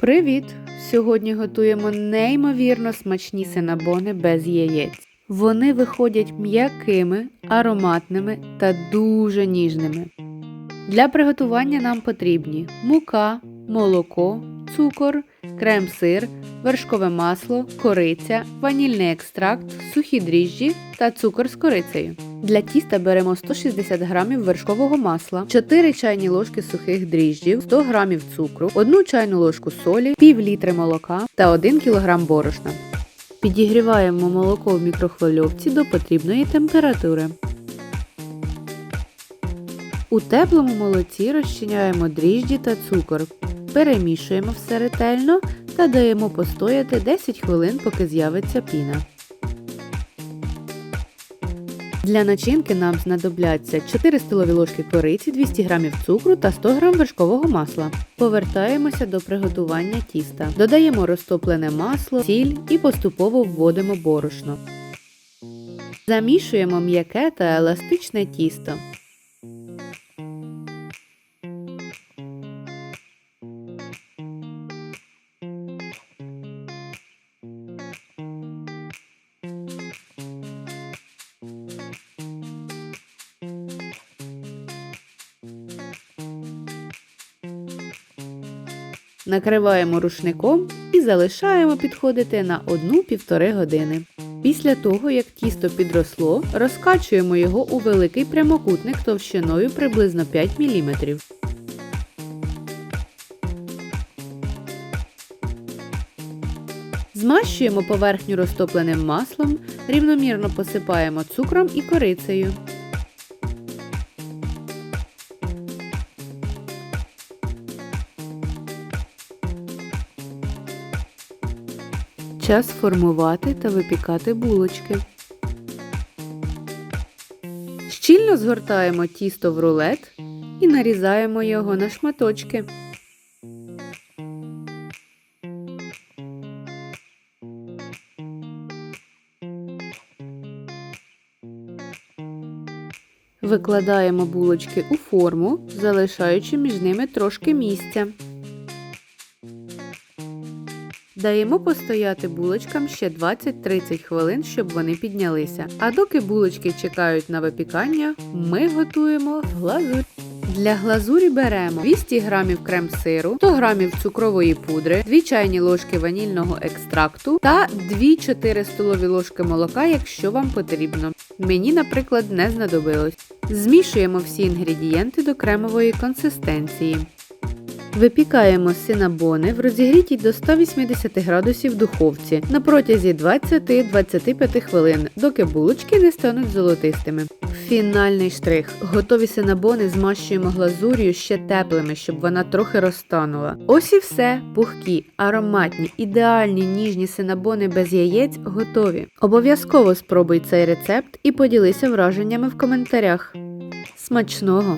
Привіт! Сьогодні готуємо неймовірно смачні синабони без яєць. Вони виходять м'якими, ароматними та дуже ніжними. Для приготування нам потрібні мука, молоко, цукор, крем-сир, вершкове масло, кориця, ванільний екстракт, сухі дріжджі та цукор з корицею. Для тіста беремо 160 г вершкового масла, 4 чайні ложки сухих дріжджів, 100 г цукру, 1 чайну ложку солі, пів літри молока та 1 кг борошна. Підігріваємо молоко в мікрохвильовці до потрібної температури. У теплому молоці розчиняємо дріжджі та цукор. Перемішуємо все ретельно та даємо постояти 10 хвилин, поки з'явиться піна. Для начинки нам знадобляться 4 столові ложки кориці, 200 г цукру та 100 г вершкового масла. Повертаємося до приготування тіста. Додаємо розтоплене масло, сіль і поступово вводимо борошно. Замішуємо м'яке та еластичне тісто. Накриваємо рушником і залишаємо підходити на 1-1,5 години. Після того, як тісто підросло, розкачуємо його у великий прямокутник товщиною приблизно 5 мм. Змащуємо поверхню розтопленим маслом, рівномірно посипаємо цукром і корицею. Час формувати та випікати булочки. Щільно згортаємо тісто в рулет і нарізаємо його на шматочки. Викладаємо булочки у форму, залишаючи між ними трошки місця. Даємо постояти булочкам ще 20-30 хвилин, щоб вони піднялися. А доки булочки чекають на випікання, ми готуємо глазурь. Для глазурі беремо 200 г крем-сиру, 100 г цукрової пудри, 2 чайні ложки ванільного екстракту та 2-4 столові ложки молока, якщо вам потрібно. Мені, наприклад, не знадобилось. Змішуємо всі інгредієнти до кремової консистенції. Випікаємо синабони в розігрітій до 180 градусів духовці на протязі 20-25 хвилин, доки булочки не стануть золотистими. Фінальний штрих. Готові синабони змащуємо глазур'ю ще теплими, щоб вона трохи розтанула. Ось і все. Пухкі, ароматні, ідеальні ніжні синабони без яєць готові. Обов'язково спробуй цей рецепт і поділися враженнями в коментарях. Смачного!